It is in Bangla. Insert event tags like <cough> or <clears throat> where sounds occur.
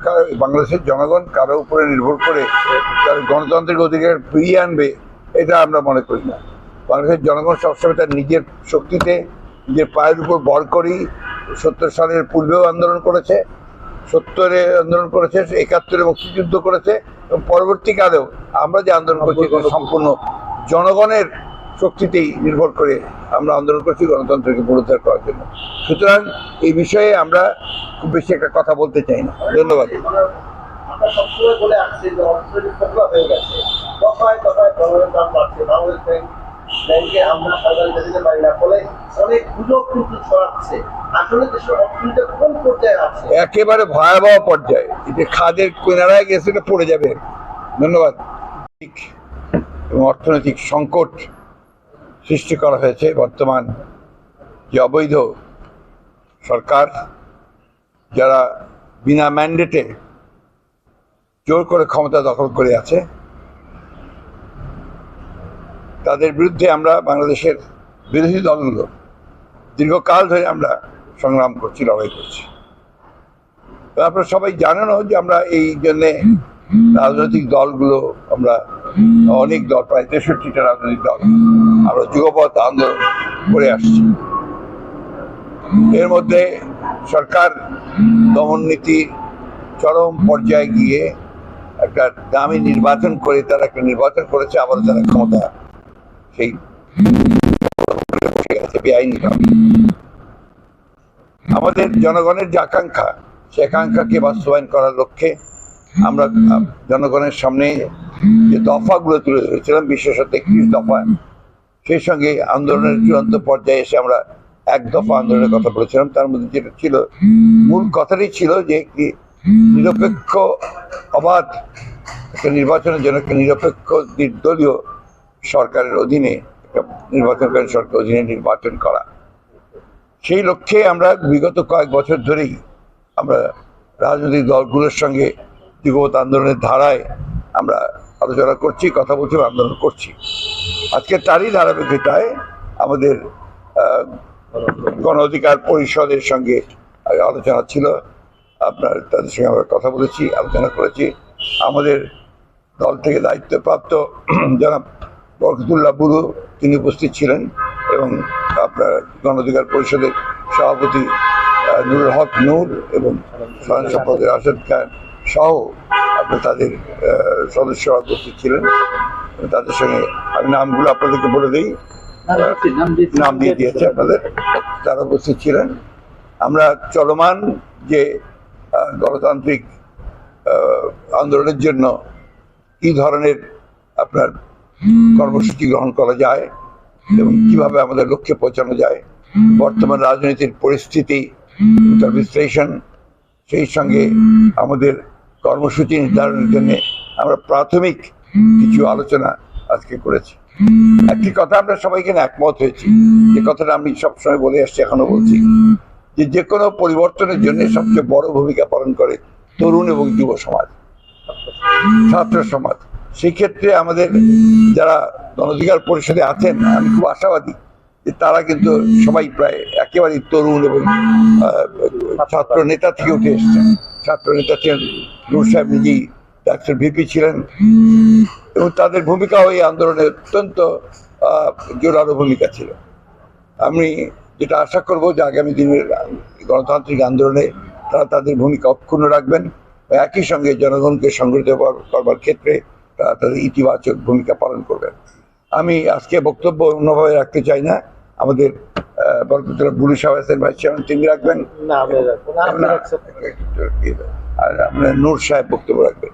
কারও বাংলাদেশের জনগণ কারও উপরে নির্ভর করে তার গণতান্ত্রিক অধিকার ফিরিয়ে আনবে এটা আমরা মনে করি না। বাংলাদেশের জনগণ সবসময় তার নিজের শক্তিতে নিজের পায়ের উপর বর করেই সত্তর সালের পূর্বেও আন্দোলন করেছে সত্তরে আন্দোলন করেছে একাত্তরে মুক্তিযুদ্ধ করেছে এবং পরবর্তীকালেও আমরা যে আন্দোলন করছি সম্পূর্ণ জনগণের শক্তিতেই নির্ভর করে আমরা আন্দোলন করছি, গণতন্ত্রকে পুনরুদ্ধার করার জন্য। সুতরাং এই বিষয়ে আমরা খুব বেশি একটা কথা বলতে চাই না। ধন্যবাদ। একেবারে ভয়াবহ পর্যায়ে। যে খাদের কিনারায় গেছে পড়ে যাবে। ধন্যবাদ। এবং অর্থনৈতিক সংকট সৃষ্টি করা হয়েছে বর্তমান যে অবৈধ সরকার যারা বিনা ম্যান্ডেটে জোর করে ক্ষমতা দখল করে আছে, তাদের বিরুদ্ধে আমরা বাংলাদেশের বিরোধী দলগুলো দীর্ঘকাল ধরে আমরা সংগ্রাম করছি, লড়াই করছি। আপনারা সবাই জানেনও যে আমরা এই জন্যে রাজনৈতিক দলগুলো আমরা অনেক দল প্রায় তেষট্টিটা রাজনৈতিক দল আমরা যুগপথ আন্দোলন করে আসছি। এর মধ্যে সরকার দমন নীতি চরম পর্যায়ে গিয়ে একটা দামি নির্বাচন করে তারা একটা নির্বাচন করেছে আবার তারা ক্ষমতা সেই আমাদের জনগণের যে আকাঙ্ক্ষা সে আকাঙ্ক্ষাকে বাস্তবায়ন করার লক্ষ্যে আমরা জনগণের সামনে যে দফাগুলো তুলে ধরেছিলাম বিশেষত একত্রিশ দফা, সেই সঙ্গে আন্দোলনের চূড়ান্ত পর্যায়ে এসে আমরা এক দফা আন্দোলনের কথা বলেছিলাম। তার মধ্যে যেটা ছিল, মূল কথাটি ছিল যে একটি নিরপেক্ষ অবাধ একটা নির্বাচনের জন্য একটা নিরপেক্ষ নির্দলীয় সরকারের অধীনে একটা নির্বাচনকারী সরকার অধীনে নির্বাচন করা। সেই লক্ষ্যে আমরা বিগত কয়েক বছর ধরেই আমরা রাজনৈতিক দলগুলোর সঙ্গে যুগপৎ আন্দোলনের ধারায় আমরা আলোচনা করছি, কথা বলছি, আন্দোলন করছি। আজকে তারই ধারাবাহিকতায় আমাদের গণ অধিকার পরিষদের সঙ্গে আলোচনা ছিল। আপনার, তাদের সঙ্গে আমরা কথা বলেছি, আলোচনা করেছি। আমাদের দল থেকে দায়িত্বপ্রাপ্ত <clears throat> জনাব বরকতুল্লাহ বুরু, তিনি উপস্থিত ছিলেন এবং আপনার গণ অধিকার পরিষদের সভাপতি নুরুল হক নূর এবং সম্পাদক রাশেদ খান সহ তাদের আহ, সদস্যরা উপস্থিত ছিলেন। তাদের সঙ্গে আমি নামগুলো আপনাদেরকে বলে দিই। নাম দিয়ে দিয়েছে আপনাদের। তারা উপস্থিত ছিলেন। আমরা চলমান যে গণতান্ত্রিক আন্দোলনের জন্য কি ধরনের আপনার কর্মসূচি গ্রহণ করা যায় এবং কীভাবে আমাদের লক্ষ্যে পৌঁছানো যায় বর্তমান রাজনীতির পরিস্থিতি তার বিশ্লেষণ সেই সঙ্গে আমাদের কর্মসূচি নির্ধারণের জন্য আমরা প্রাথমিক কিছু আলোচনা আজকে করেছি। একটি কথা আমরা সবাইকে একমত হয়েছি। যে কথাটা আমি সবসময় বলে আসছি, এখনও বলছি। যে যে কোনো পরিবর্তনের জন্য সবচেয়ে বড় ভূমিকা পালন করে তরুণ এবং যুব সমাজ, ছাত্র সমাজ। সেক্ষেত্রে আমাদের যারা গণঅধিকার পরিষদে আছেন, আমি খুব আশাবাদী যে তারা কিন্তু সবাই প্রায় একেবারেই তরুণ এবং ছাত্র নেতা থেকে উঠে এসছেন। ছাত্র নেতা নূর সাহেব নিজেই ডাক্তার ভিপি ছিলেন। এবং তাদের ভূমিকাও এই আন্দোলনে অত্যন্ত জোরালো ভূমিকা ছিল। আমি যেটা আশা করব যে আগামী দিনের গণতান্ত্রিক আন্দোলনে তারা তাদের ভূমিকা অক্ষুণ্ণ রাখবেন একই সঙ্গে জনগণকে সংগঠিত কর- করবার ক্ষেত্রে তারা তাদের ইতিবাচক ভূমিকা পালন করবেন। আমি আজকে বক্তব্য অন্যভাবে রাখতে চাই না। আমাদের বরকতুল্লাহ বুলু সাহেব আছেন ভাইস চেয়ারম্যান তিনি রাখবেন। না আর আপনার নূর সাহেব বক্তব্য রাখবেন।